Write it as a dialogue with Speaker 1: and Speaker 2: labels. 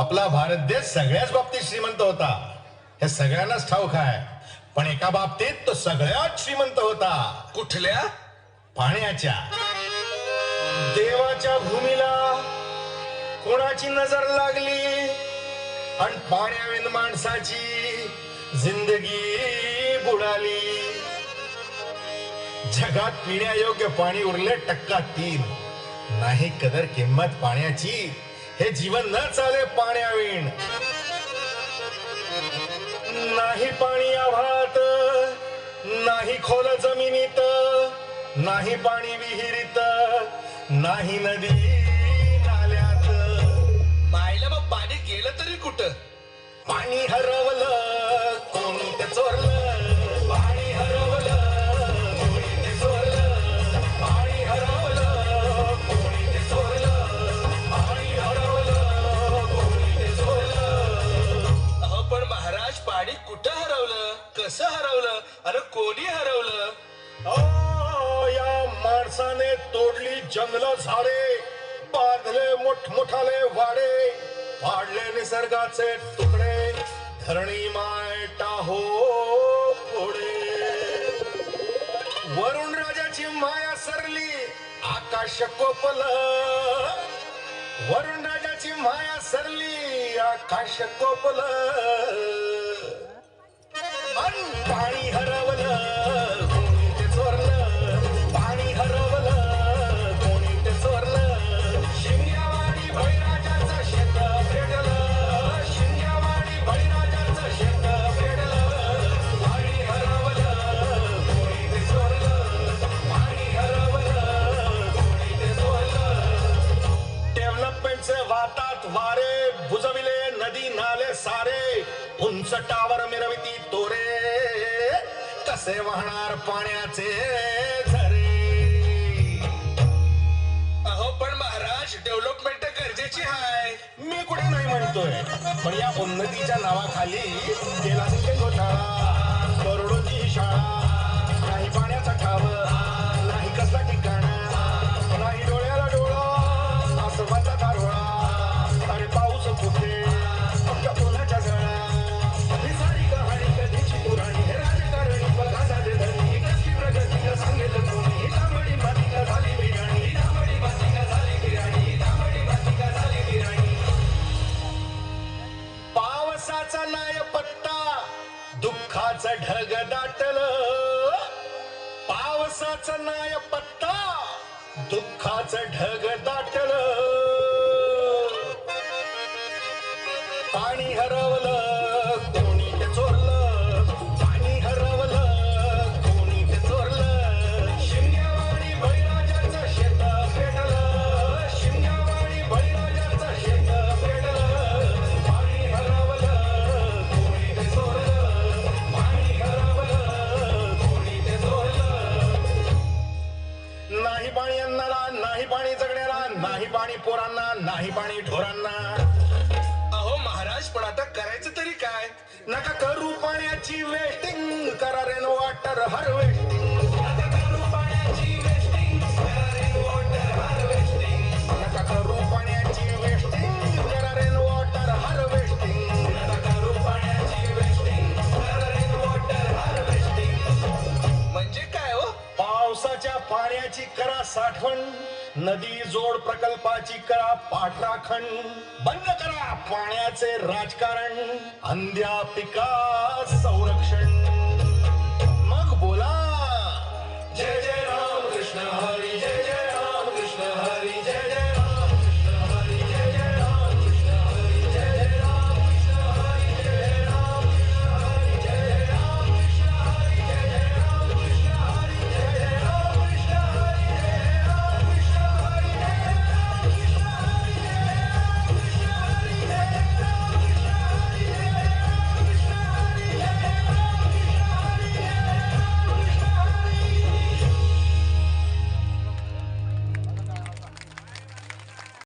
Speaker 1: आपला भारत देश सगळ्याच बाबतीत श्रीमंत होता. हे सगळ्यांनाच ठाऊक आहे. पण एका बाबतीत तो सगळ्यात श्रीमंत होता.
Speaker 2: कुठल्या?
Speaker 1: पाण्याच्या. देवाच्या भूमीला कोणाची नजर लागली? आणि पाण्याविन माणसाची जिंदगी बुडाली. जगात पिण्यायोग्य पाणी उरले टक्का तीन. नाही कदर किंमत पाण्याची. हे जीवन न चाले पाण्याविण नाही पाणी आभाळात नाही खोल जमिनीत नाही पाणी विहिरीत नाही नदी नाल्यात.
Speaker 2: मायला मग पाणी गेलं तरी कुठं?
Speaker 1: पाणी हरवलं कोणी हरवलं? ओ, या माणसाने तोडली जंगल झाडे बांधले मोठमोठाले वाडे पाडले निसर्गाचे तुकडे धरणी माय टाहो पुढे. वरुण राजाची माया सरली आकाश कोपल. वरुण राजाची माया सरली आकाश कोपल. सारे उंच टावर मिरविती तोरे. कसे वाहणार पाण्याचे झरे?
Speaker 2: अहो पण महाराज डेव्हलपमेंट गरजेची आहे
Speaker 1: मी कुठे नाही म्हणतोय. पण या उन्नतीच्या नावाखाली केला पावसाचा नाय पत्ता दुःखाचं ढग दाटल. पावसाचा नाय पत्ता दुःखाचं ढग दाटलं. नाही पाणी पोरांना नाही पाणी ढोरांना.
Speaker 2: अहो महाराज पण आता करायचं तरी काय?
Speaker 1: नका करू पाण्याची वेस्टिंग करा रेन वॉटर हार्वेस्टिंग वेस्टिंग नका वेस्टिंग करा रेन वॉटर वेस्टिंग
Speaker 2: म्हणजे काय हो?
Speaker 1: पावसाच्या पाण्याची करा साठवण. नदी जोड प्रकल्पाची करा पाठराखण. बंद करा पाण्याचे राजकारण. अंध्या पिका संरक्षण.